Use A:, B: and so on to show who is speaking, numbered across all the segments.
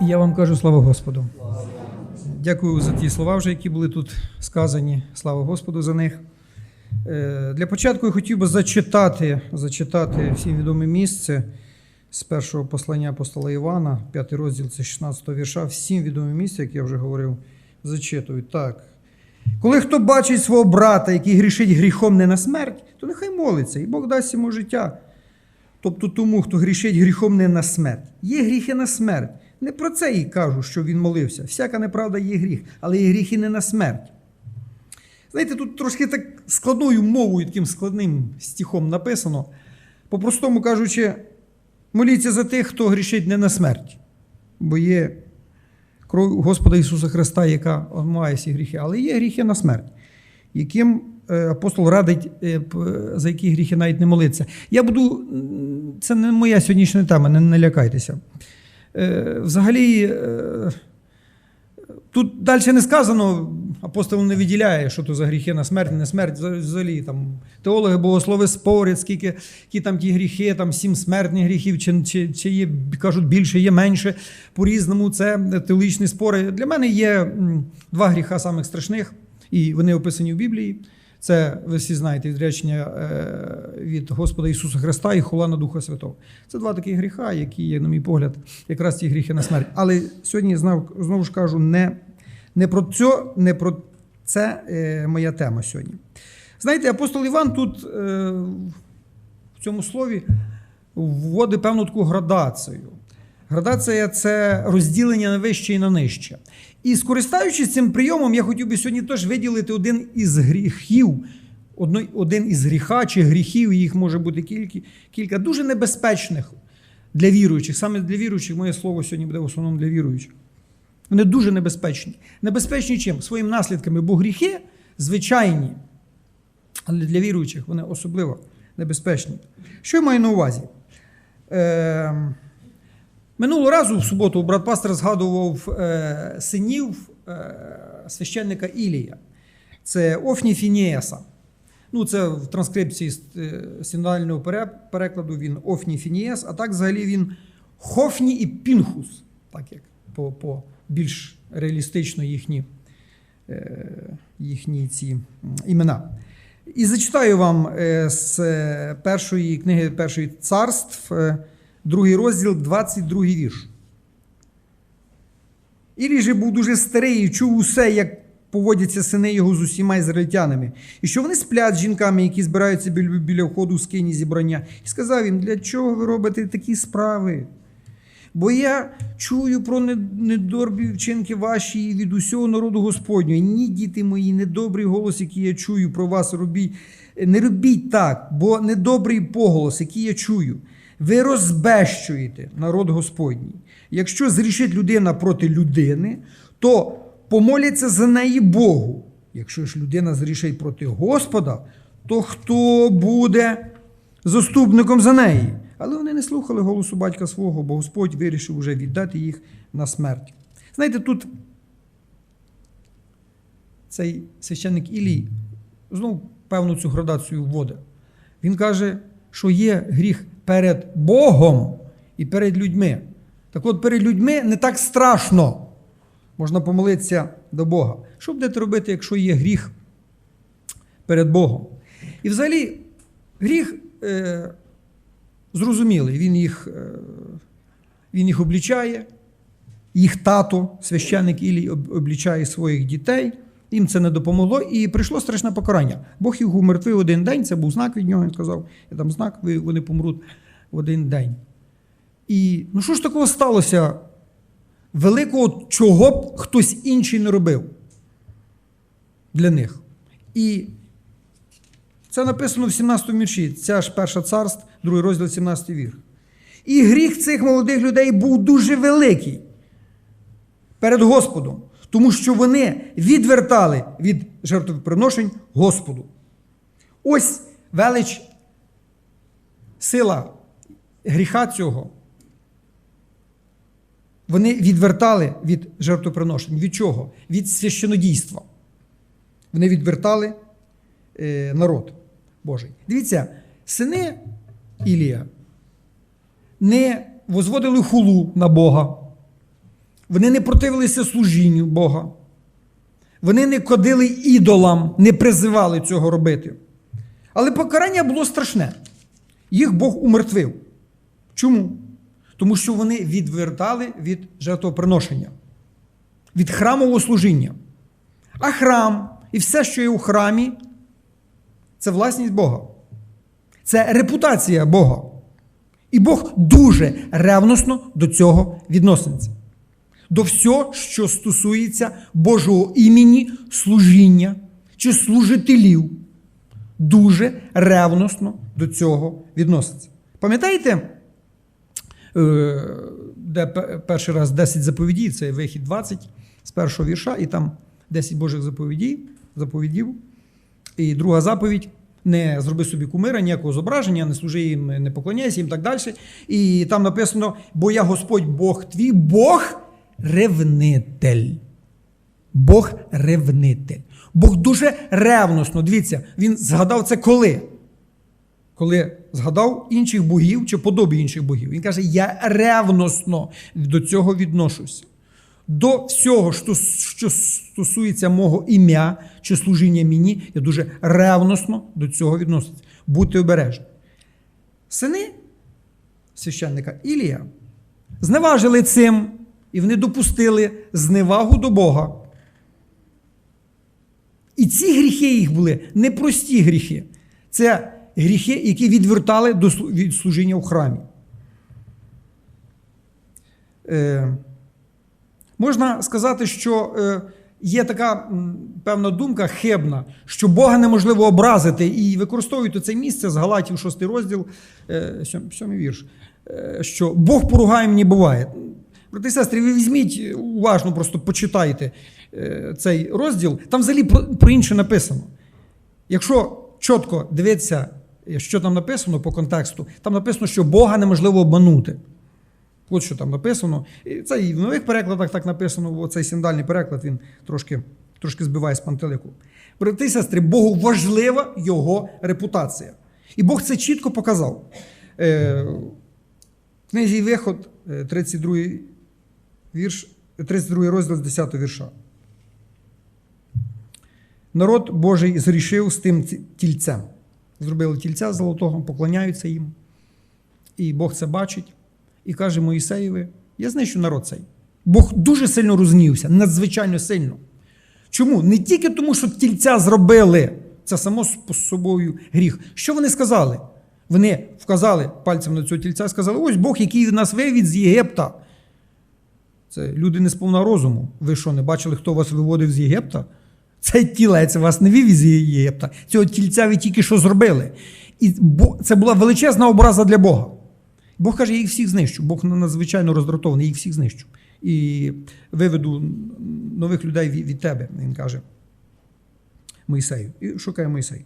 A: Я вам кажу слава Господу. Дякую за ті слова, вже, які були тут сказані. Слава Господу за них. Е, Для початку я хотів би зачитати, зачитати всім відоме місце з першого послання апостола Івана, п'ятий розділ, це 16 вірша. Всім відоме місце, як я вже говорив, зачитую. Так. Коли хто бачить свого брата, який грішить гріхом не на смерть, то нехай молиться, і Бог дасть йому життя. Тобто тому, хто грішить гріхом не на смерть. Є гріхи на смерть. Не про це і кажу, що він молився. Всяка неправда є гріх, але є гріхи не на смерть. Знаєте, тут трошки так складною мовою, таким складним стихом написано. По-простому кажучи, моліться за тих, хто грішить не на смерть. Бо є кров Господа Ісуса Христа, яка омиває всі гріхи, але є гріхи на смерть, яким е, апостол радить, е, за які гріхи навіть не молитися. Я буду, це не моя сьогоднішня тема, не, не лякайтеся. Е, Взагалі, е, тут далі не сказано, апостол не виділяє, що то за гріхи на смерть, не смерть. Взагалі там теологи, богослови спорять, скільки які там ті гріхи, там сім смертних гріхів, чи, чи, чи є, кажуть, більше, є менше. По-різному це теологічні спори. Для мене є два гріха самих страшних, і вони описані в Біблії. Це ви всі знаєте відречення е, від Господа Ісуса Христа і хула на Духа Святого. Це два такі гріха, які на мій погляд, якраз ті гріхи на смерть. Але сьогодні знов, знову ж кажу, не, не про це, не про це е, моя тема сьогодні. Знаєте, апостол Іван тут е, в цьому слові вводить певну таку градацію. Градація це розділення на вище і на нижче. І скористаючись цим прийомом, я хотів би сьогодні теж виділити один із гріхів, один із гріха чи гріхів, їх може бути кілька, кілька дуже небезпечних для віруючих. Саме для віруючих моє слово сьогодні буде в основному для віруючих. Вони дуже небезпечні. Небезпечні чим? Своїми наслідками, бо гріхи звичайні, але для віруючих вони особливо небезпечні. Що я маю на увазі? Е, минулого разу в суботу брат пастор згадував е, синів е, священника Ілія. Це Офні Фініеса. Ну, це в транскрипції е, синодального перекладу він Офні Фініес, а так взагалі він Хофні і Пінхус, так як по, по більш реалістично їхні, е, їхні ці імена. І зачитаю вам е, з е, першої книги першої царств, другий розділ, 22 вірш. Ілій же був дуже старий і чув усе, як поводяться сини його з усіма ізраїльтянами, і що вони сплять з жінками, які збираються біля, біля входу в скині зібрання, і сказав їм, для чого ви робите такі справи? Бо я чую про не- недобрі вчинки ваші від усього народу Господнього. Ні, діти мої, недобрий голос, який я чую про вас, робіть. Не робіть так, бо недобрий поголос, який я чую. Ви розбещуєте народ Господній. Якщо зрішить людина проти людини, то помоляться за неї Богу. Якщо ж людина зрішить проти Господа, то хто буде заступником за неї. Але вони не слухали голосу батька свого, бо Господь вирішив уже віддати їх на смерть. Знаєте, тут цей священник Ілій знову певну цю градацію вводить. Він каже, що є гріх перед Богом і перед людьми. Так от перед людьми не так страшно. Можна помолитися до Бога. Що будете робити, якщо є гріх перед Богом? І взагалі, гріх е, зрозумілий, він їх, е, він їх облічає, їх тато, священник Ілій, облічає своїх дітей. Їм це не допомогло, і прийшло страшне покарання. Бог їх умертвив один день, це був знак від нього. Він сказав: я там знак, вони помруть в один день. І ну що ж такого сталося? Великого, чого б хтось інший не робив для них. І це написано в 17 му вірші. Ця ж перша царств, другий розділ, 17 вір. І гріх цих молодих людей був дуже великий перед Господом, тому що вони відвертали від жертвоприношень Господу. Ось велич сила гріха цього. Вони відвертали від жертвоприношень. Від чого? Від священодійства. Вони відвертали е, народ Божий. Дивіться, сини Ілія не возводили хулу на Бога, Вони не противилися служінню Бога. Вони не кодили ідолам, не призивали цього робити. Але покарання було страшне. Їх Бог умертвив. Чому? Тому що вони відвертали від жертвоприношення, від храмового служіння. А храм і все, що є у храмі, це власність Бога. Це репутація Бога. І Бог дуже ревносно до цього відноситься. До всього, що стосується Божого імені, служіння чи служителів, дуже ревносно до цього відноситься. Пам'ятаєте, де перший раз 10 заповідей, це вихід 20 з першого вірша, і там 10 Божих заповідей, заповідів. І друга заповідь не зроби собі кумира, ніякого зображення, не служи їм, не поклоняйся їм так далі. І там написано: бо я Господь Бог твій, Бог ревнитель. Бог ревнитель. Бог дуже ревносно. Дивіться, він згадав це коли? Коли згадав інших богів чи подобі інших богів. Він каже: Я ревносно до цього відношуся. До всього, що, стосується мого ім'я чи служіння мені, я дуже ревносно до цього відноситься. Будьте обережні. Сини священника Ілія зневажили цим, і вони допустили зневагу до Бога. І ці гріхи їх були непрості гріхи. Це гріхи, які відвертали до від служіння в храмі. Е, можна сказати, що е, є така певна думка хибна, що Бога неможливо образити, і використовують це місце з Галатів, 6 розділ, 7 вірш, е, що Бог поругаєм не буває. Брати і сестри, ви візьміть уважно, просто почитайте е, цей розділ. Там взагалі про, про інше написано. Якщо чітко дивитися, що там написано по контексту, там написано, що Бога неможливо обманути. От що там написано. І це і в нових перекладах так написано, бо цей синдальний переклад він трошки, трошки збиває з пантелику. Брати і сестри, Богу важлива його репутація. І Бог це чітко показав. Е, в книзі Виход, е, 32 вірш, 32 розділ з 10 вірша. Народ Божий зрішив з тим тільцем. Зробили тільця золотого, поклоняються їм. І Бог це бачить і каже Моїсеєві: я знищу народ цей. Бог дуже сильно рознівся, надзвичайно сильно. Чому? Не тільки тому, що тільця зробили, це само з собою гріх. Що вони сказали? Вони вказали пальцем на цього тільця і сказали: ось Бог, який нас вивів з Єгипта. Це люди не сповна розуму. Ви що, не бачили, хто вас виводив з Єгипта? Цей тілець вас не вивів з Єгипта. Цього тільця ви тільки що зробили. І це була величезна образа для Бога. Бог каже, я їх всіх знищу. Бог надзвичайно роздратований, я їх всіх знищу. І виведу нових людей від тебе, він каже Моїсею. І шукає Моїсей.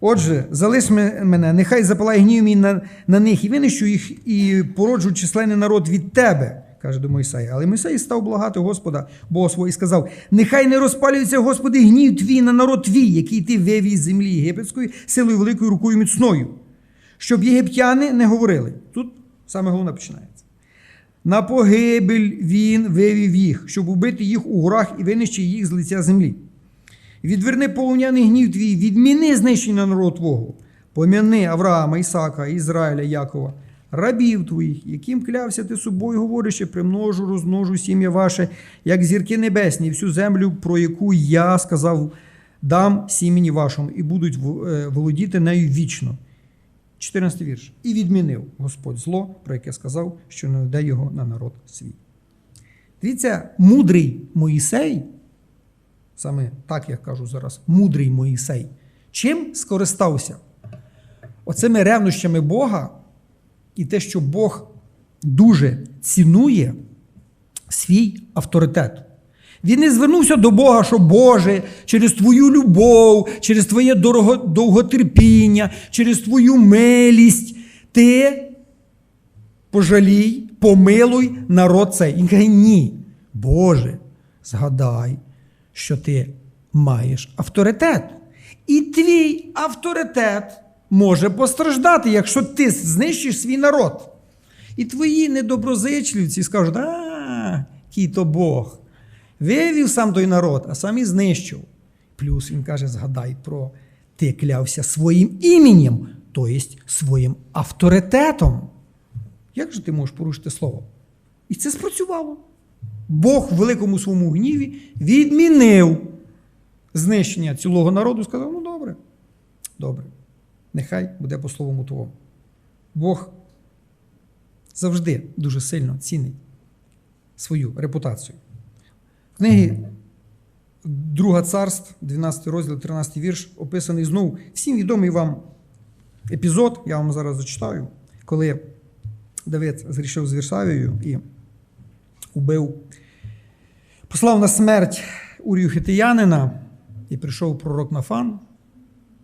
A: Отже, залиш мене, нехай запалає гнів мій на, на них і винищу їх, і породжу численний народ від тебе, каже до Мойсея. Але Мойсей став благати Господа, Бога свого, і сказав: Нехай не розпалюється, Господи, гнів твій на народ твій, який ти вивів з землі єгипетської силою великою рукою міцною, щоб єгиптяни не говорили. Тут саме головне починається. На погибель він вивів їх, щоб убити їх у горах і винищити їх з лиця землі. Відверни полум'яний гнів твій, відміни знищення народу Твого. Пом'яни Авраама, Ісака, Ізраїля, Якова, рабів твоїх, яким клявся ти собою, говорячи, примножу, розмножу сім'я ваше, як зірки небесні, всю землю, про яку я сказав, дам сім'ї вашому, і будуть е, володіти нею вічно. 14 вірш. І відмінив Господь зло, про яке сказав, що не веде його на народ свій. Дивіться, мудрий Моїсей, саме так я кажу зараз, мудрий Моїсей, чим скористався? Оцими ревнощами Бога і те, що Бог дуже цінує свій авторитет. Він не звернувся до Бога, що Боже, через Твою любов, через Твоє довготерпіння, через Твою милість, ти пожалій, помилуй народ цей. Він каже, ні. Боже, згадай, що ти маєш авторитет. І твій авторитет може постраждати, якщо ти знищиш свій народ. І твої недоброзичливці скажуть, а який то Бог. Вивів сам той народ, а сам і знищив. Плюс він каже: згадай про ти клявся своїм іменем, тобто своїм авторитетом. Як же ти можеш порушити слово? І це спрацювало. Бог в великому своєму гніві відмінив знищення цілого народу, сказав: ну добре, добре, нехай буде по словому твому. Бог завжди дуже сильно цінить свою репутацію. В книгі Друга царств, 12 розділ, 13 вірш, описаний знову всім відомий вам епізод, я вам зараз зачитаю, коли Давид зрішив з Вірсавією і убив, послав на смерть Урію Хитиянина, і прийшов пророк Нафан,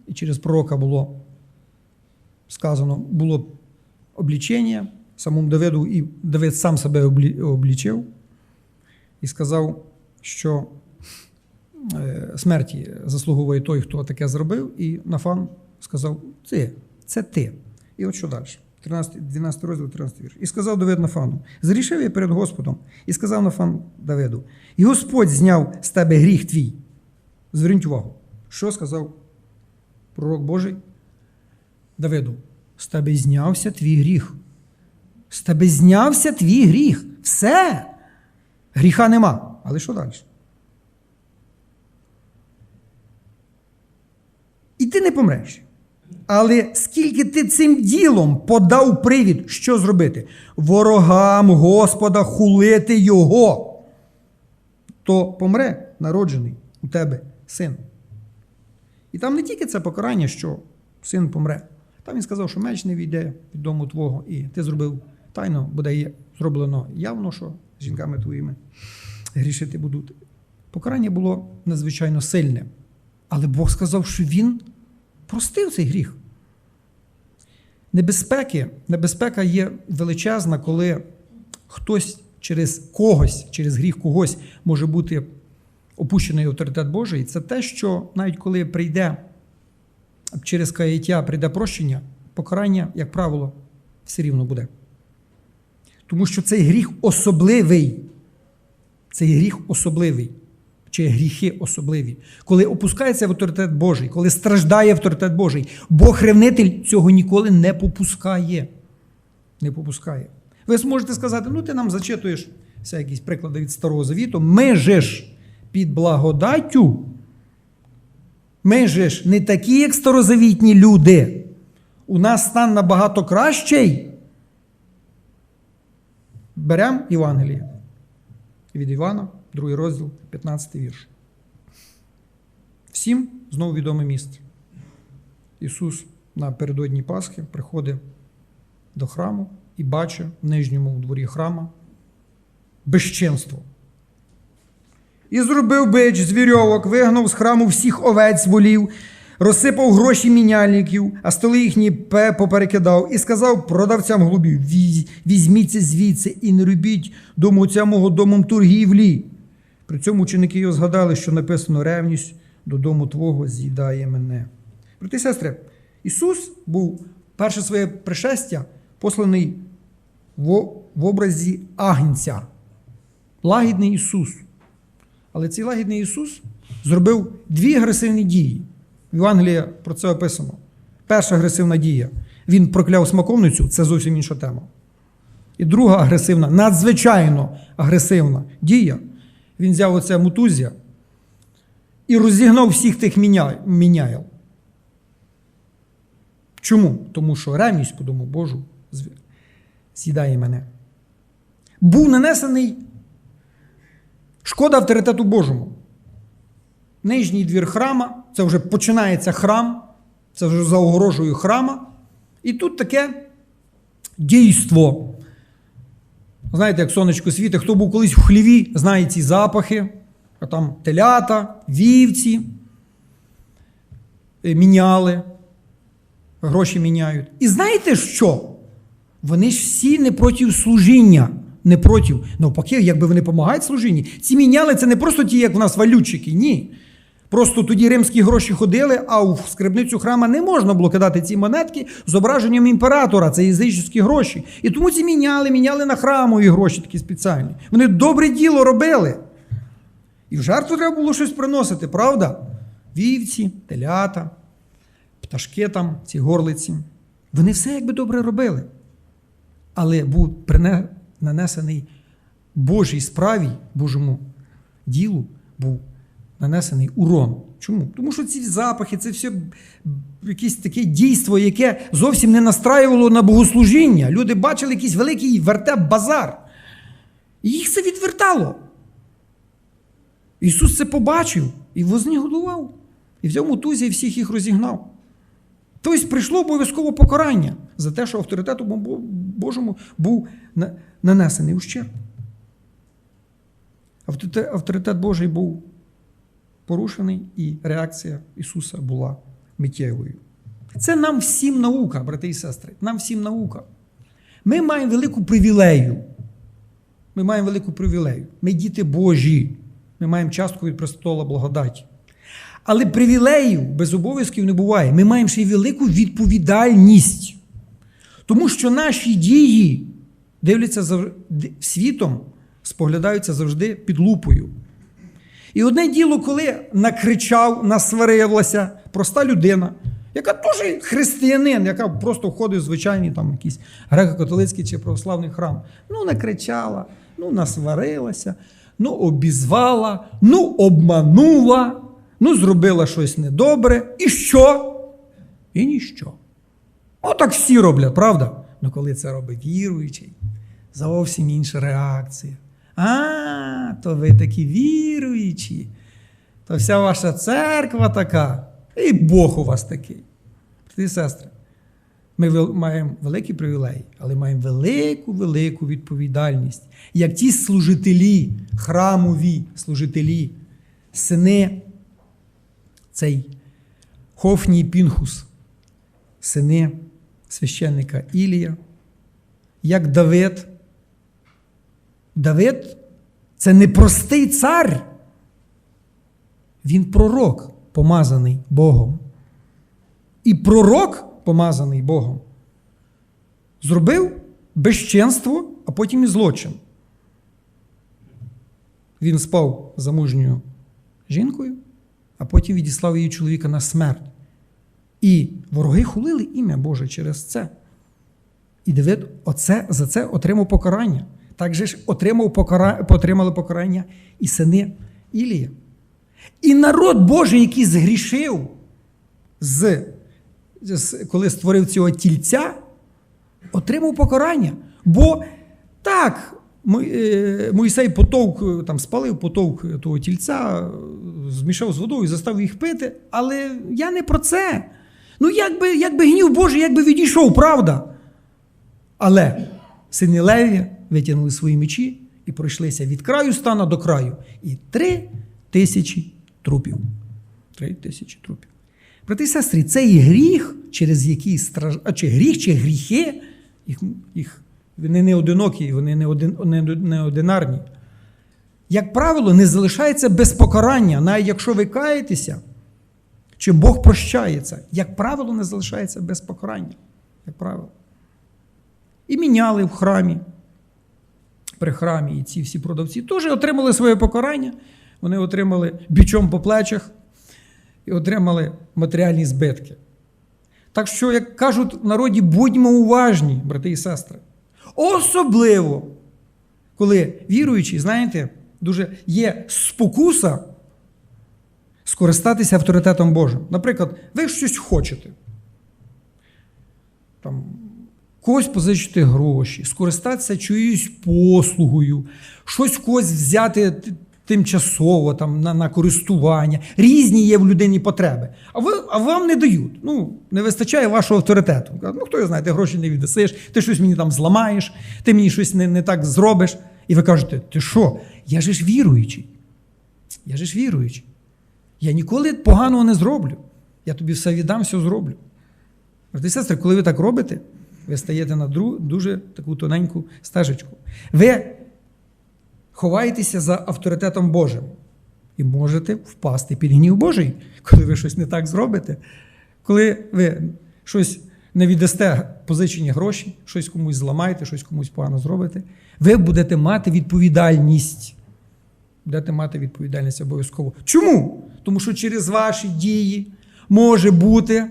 A: і через пророка було сказано, було облічення самому Давиду, і Давид сам себе облічив і сказав, що е, смерті заслуговує той, хто таке зробив, і Нафан сказав: Ти, це ти. І от що далі? 13, 12 розділ, 13 вірш. І сказав Давид Нафану: Зрішив я перед Господом, і сказав Нафан Давиду: І Господь зняв з тебе гріх твій. Зверніть увагу, що сказав пророк Божий Давиду: з тебе знявся твій гріх. З тебе знявся твій гріх. Все. Гріха нема. Але що далі? І ти не помреш. Але скільки ти цим ділом подав привід, що зробити? Ворогам Господа хулити його, то помре народжений у тебе син. І там не тільки це покарання, що син помре. Там він сказав, що меч не війде від дому твого, і ти зробив тайно, буде є зроблено явно, що жінками твоїми грішити будуть. Покарання було надзвичайно сильне. Але Бог сказав, що він простив цей гріх. Небезпеки, небезпека є величезна, коли хтось через когось, через гріх когось може бути опущений авторитет Божий. Це те, що навіть коли прийде через каяття, прийде прощення, покарання, як правило, все рівно буде. Тому що цей гріх особливий. Цей гріх особливий. Чи гріхи особливі. Коли опускається в авторитет Божий, коли страждає авторитет Божий, Бог ревнитель цього ніколи не попускає. Не попускає. Ви зможете сказати, ну ти нам зачитуєш все якісь приклади від Старого Завіту. Ми же ж під благодаттю. Ми ж не такі, як старозавітні люди. У нас стан набагато кращий. Беремо Євангеліє. Від Івана, другий розділ, 15 вірш. Всім знову відоме місце. Ісус напередодні Пасхи приходить до храму і бачить в нижньому дворі храма безчинство. І зробив бич з вірьовок, вигнав з храму всіх овець волів, розсипав гроші міняльників, а столи їхні поперекидав, і сказав продавцям голубів: візьміться звідси і не робіть дому отця мого домом торгівлі. При цьому ученики його згадали, що написано ревність додому Твого з'їдає мене. Брати сестри, Ісус був перше своє пришестя посланий в образі агнця. Лагідний Ісус. Але цей лагідний Ісус зробив дві агресивні дії. В Євангелії про це описано. Перша агресивна дія. Він прокляв смаковницю, це зовсім інша тема. І друга агресивна, надзвичайно агресивна дія. Він взяв оце мутузя і розігнав всіх тих міня- міняїл. Чому? Тому що ревність по дому Божу з'їдає мене. Був нанесений шкода авторитету Божому. Нижній двір храма, це вже починається храм, це вже за огорожею храма. І тут таке дійство. Знаєте, як сонечко світить, хто був колись в хліві, знає ці запахи, а там телята, вівці, е, міняли, гроші міняють. І знаєте що? Вони ж всі не проти служіння. Не проти. Навпаки, якби вони допомагають служінні. Ці міняли це не просто ті, як в нас валютчики, ні. Просто тоді римські гроші ходили, а в скарбницю храма не можна було кидати ці монетки зображенням імператора, це язичні гроші. І тому ці міняли, міняли на храмові гроші такі спеціальні. Вони добре діло робили. І в жертву треба було щось приносити, правда? Вівці, телята, пташки там, ці горлиці. Вони все якби добре робили. Але був нанесений Божій справі, Божому ділу був нанесений урон. Чому? Тому що ці запахи, це все якесь таке дійство, яке зовсім не настраювало на богослужіння. Люди бачили якийсь великий вертеп базар. І їх це відвертало. Ісус це побачив і вознігодував. І взяв мотузі і всіх їх розігнав. Тобто прийшло обов'язково покарання за те, що авторитету Божому був нанесений ущерб. Авторитет, Божий був порушений, і реакція Ісуса була миттєвою. Це нам всім наука, брати і сестри. Нам всім наука. Ми маємо велику привілею. Ми маємо велику привілею. Ми діти Божі. Ми маємо частку від престола благодаті. Але привілеїв без обов'язків не буває. Ми маємо ще й велику відповідальність. Тому що наші дії дивляться завжди світом, споглядаються завжди під лупою. І одне діло, коли накричав, насварився проста людина, яка теж християнин, яка просто входить в звичайний там якийсь греко-католицький чи православний храм. Ну, накричала, ну, насварилася, ну, обізвала, ну, обманула, ну, зробила щось недобре. І що? І ніщо. Отак всі роблять, правда? Ну коли це робить віруючий, зовсім інша реакція. А, то ви такі віруючі, то вся ваша церква така, і Бог у вас такий. І сестри, ми маємо великі привілеї, але маємо велику, велику відповідальність. Як ті служителі, храмові служителі, сини, цей Хофній Пінхус, сини священника Ілія, як Давид. Давид це не простий цар. Він пророк, помазаний Богом. І пророк, помазаний Богом, зробив безчинство, а потім і злочин. Він спав замужньою жінкою, а потім відіслав її чоловіка на смерть. І вороги хулили ім'я Боже через це. І Давид оце, за це отримав покарання. Так же ж отримав покара, отримали покарання і сини Ілія. І народ Божий, який згрішив, з, з, коли створив цього тільця, отримав покарання. Бо так, е, Мойсей потовк, там, спалив потовк того тільця, змішав з водою, заставив їх пити. Але я не про це. Ну, якби, якби гнів Божий, якби відійшов, правда. Але сини Леві витягнули свої мечі і пройшлися від краю стана до краю. І три тисячі трупів. Три тисячі трупів. Брати і сестри, цей гріх, через який страж... а чи гріх, чи гріхи, їх, їх, вони не одинокі, вони не, один, не, не одинарні. Як правило, не залишається без покарання, навіть якщо ви каєтеся, чи Бог прощається, як правило, не залишається без покарання. Як правило. І міняли в храмі, при храмі, і ці всі продавці теж отримали своє покарання. Вони отримали бічом по плечах і отримали матеріальні збитки. Так що, як кажуть в народі, будьмо уважні, брати і сестри. Особливо, коли віруючі, знаєте, дуже є спокуса скористатися авторитетом Божим. Наприклад, ви щось хочете. Там, когось позичити гроші, скористатися чиюсь послугою, щось в когось взяти тимчасово там, на, на користування. Різні є в людині потреби. А, ви, а вам не дають. Ну, не вистачає вашого авторитету. Ну, хто його знає, ти гроші не віддасиш, ти щось мені там зламаєш, ти мені щось не, не так зробиш. І ви кажете, ти що? Я же ж віруючий. Я же ж віруючий. Я ніколи поганого не зроблю. Я тобі все віддам, все зроблю. Брати сестри, коли ви так робите, ви стаєте на дру- дуже таку тоненьку стежечку. Ви ховаєтеся за авторитетом Божим. і можете впасти під гнів Божий, коли ви щось не так зробите. Коли ви щось не віддасте позичені гроші, щось комусь зламаєте, щось комусь погано зробите, ви будете мати відповідальність. Будете мати відповідальність обов'язково. Чому? Тому що через ваші дії може бути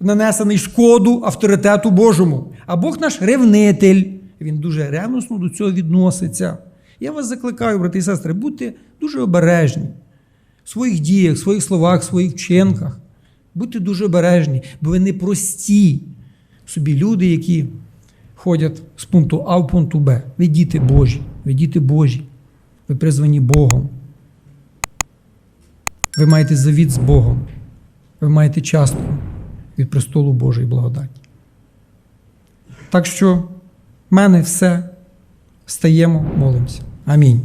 A: нанесений шкоду авторитету Божому. А Бог наш ревнитель. Він дуже ревносно до цього відноситься. Я вас закликаю, брати і сестри, будьте дуже обережні в своїх діях, в своїх словах, в своїх вчинках. Будьте дуже обережні, бо ви не прості собі люди, які ходять з пункту А в пункту Б. Ви діти Божі, ви діти Божі, ви призвані Богом. Ви маєте завіт з Богом. Ви маєте частку від престолу Божої благодаті. Так що в мене все. Встаємо, молимося. Амінь.